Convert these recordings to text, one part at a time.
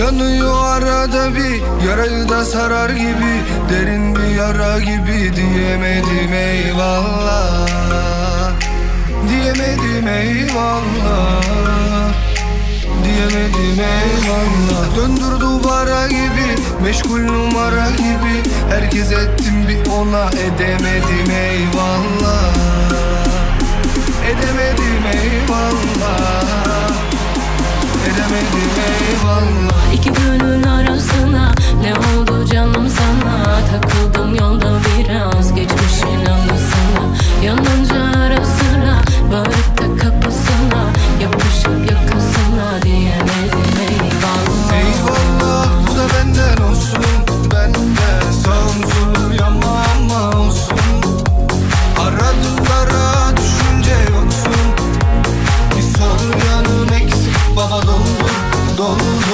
Yanıyor arada bir yarayı da sarar gibi Derin bir yara gibi diyemedim eyvallah. Diyemedim eyvallah. Diyemedim eyvallah. Döndür duvara gibi Meşgul numara gibi Herkes ettim bir ona Edemedim eyvallah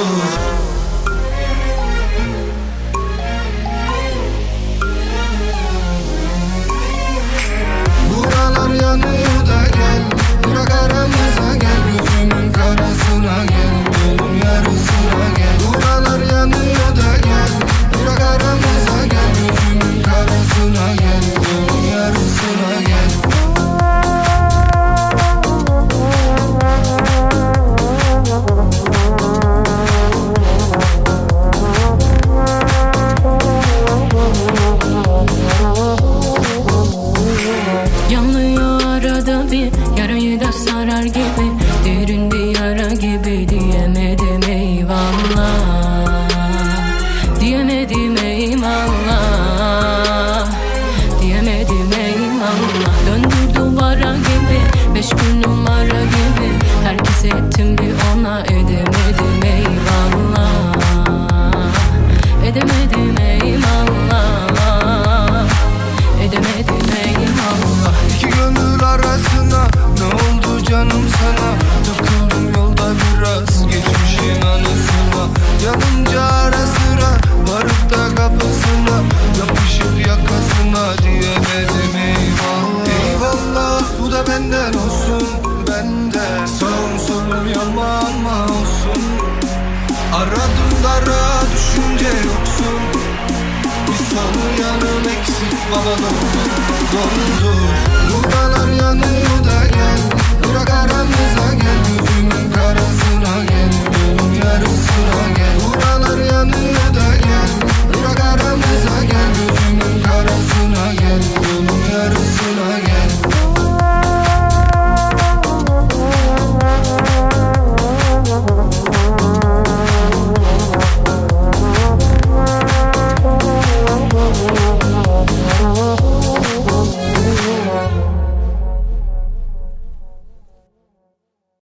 Oh. Derin bir yara gibi diyemedim eyvallah. Diyemedim eyvallah bu da benden olsun Benden. Sağım solum yanma ama olsun? Aradım dara düşünce yoksun. Bir sonu yanım eksik baba doldur Doldur Buralar yanıyor da gel Bırak aramıza gel